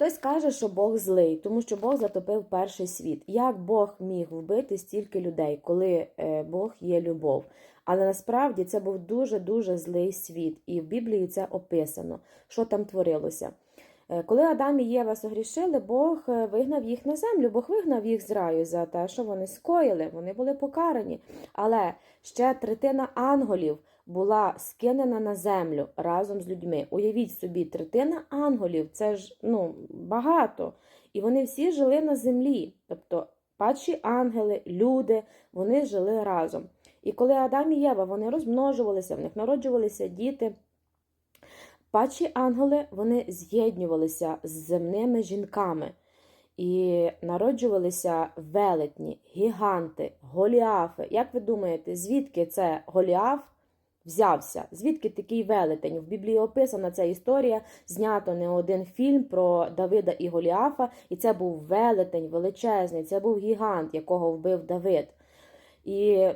Хтось каже, що Бог злий, тому що Бог затопив перший світ. Як Бог міг вбити стільки людей, коли е, Бог є любов? Але насправді це був дуже-дуже злий світ, і в Біблії це описано, що там творилося. Е, Коли Адам і Єва согрішили, Бог е, вигнав їх на землю, Бог вигнав їх з раю за те, що вони скоїли, вони були покарані. Але ще третина ангелів була скинена на землю разом з людьми. Уявіть собі, третина ангелів це ж ну, багато. І вони всі жили на землі. Тобто падші ангели, люди, вони жили разом. І коли Адам і Єва вони розмножувалися, в них народжувалися діти. Падші ангели вони з'єднювалися з земними жінками і народжувалися велетні, гіганти, голіафи. Як ви думаєте, звідки це голіаф взявся? Звідки такий велетень? В Біблії описана ця історія, знято не один фільм про Давида і Голіафа, і це був велетень величезний, це був гігант, якого вбив Давид. І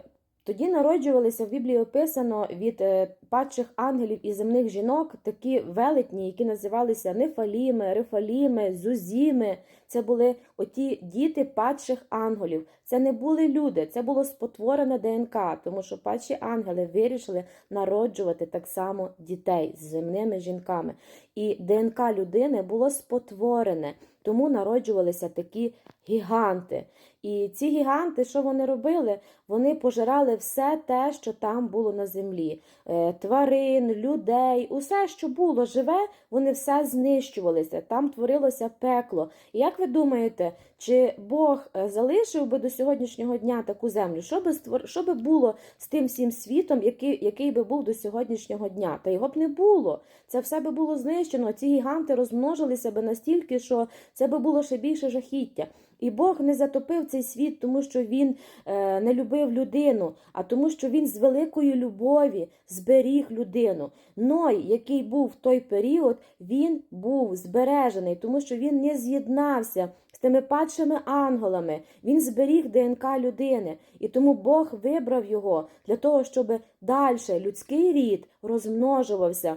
тоді народжувалися в Біблії описано від е, падших ангелів і земних жінок такі велетні, які називалися Нефаліми, Рефаліми, Зузіми. Це були оті діти падших ангелів. Це не були люди, це було спотворене ДНК, тому що падші ангели вирішили народжувати так само дітей з земними жінками. І ДНК людини було спотворене, тому народжувалися такі гіганти. І ці гіганти, що вони робили? Вони пожирали все те, що там було на землі: Е, тварин, людей, усе, що було живе, вони все знищувалися. Там творилося пекло. І як ви думаєте, чи Бог е, залишив би до сьогоднішнього дня таку землю? Що би створ... що би було з тим всім світом, який, який би був до сьогоднішнього дня? Та його б не було. Це все би було знищено. Ці гіганти розмножилися би настільки, що це би було ще більше жахіття. І Бог не затопив цей світ, тому що він е, не любив людину, а тому, що він з великої любові зберіг людину. Ной, який був в той період, він був збережений, тому що він не з'єднався з тими падшими ангелами. Він зберіг ДНК людини. І тому Бог вибрав його для того, щоб далі людський рід розмножувався.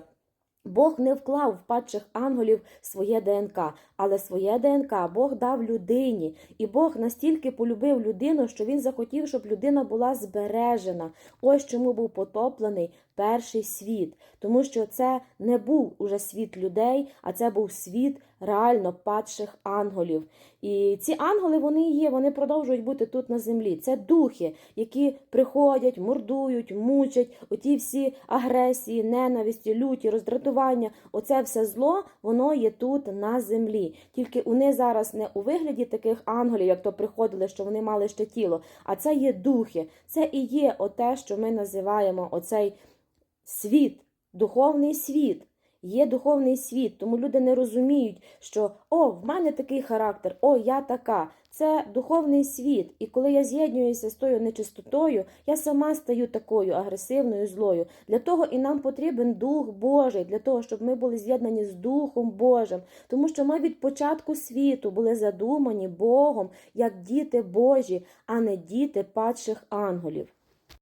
Бог не вклав в падших ангелів своє ДНК, але своє ДНК Бог дав людині. І Бог настільки полюбив людину, що він захотів, щоб людина була збережена. Ось чому був потоплений перший світ. Тому що це не був уже світ людей, а це був світ реально падших ангелів. І ці ангели вони є, вони продовжують бути тут на землі. Це духи, які приходять, мордують, мучать, оті всі агресії, ненависті, люті, роздратування. Оце все зло, воно є тут на землі. Тільки вони зараз не у вигляді таких ангелів, як то приходили, що вони мали ще тіло, а це є духи. Це і є оте, що ми називаємо оцей світ, духовний світ. Є духовний світ, тому люди не розуміють, що о, в мене такий характер, о, я така. Це духовний світ. І коли я з'єднуюся з тою нечистотою, я сама стаю такою агресивною, злою. Для того і нам потрібен Дух Божий, для того, щоб ми були з'єднані з Духом Божим. Тому що ми від початку світу були задумані Богом як діти Божі, а не діти падших ангелів.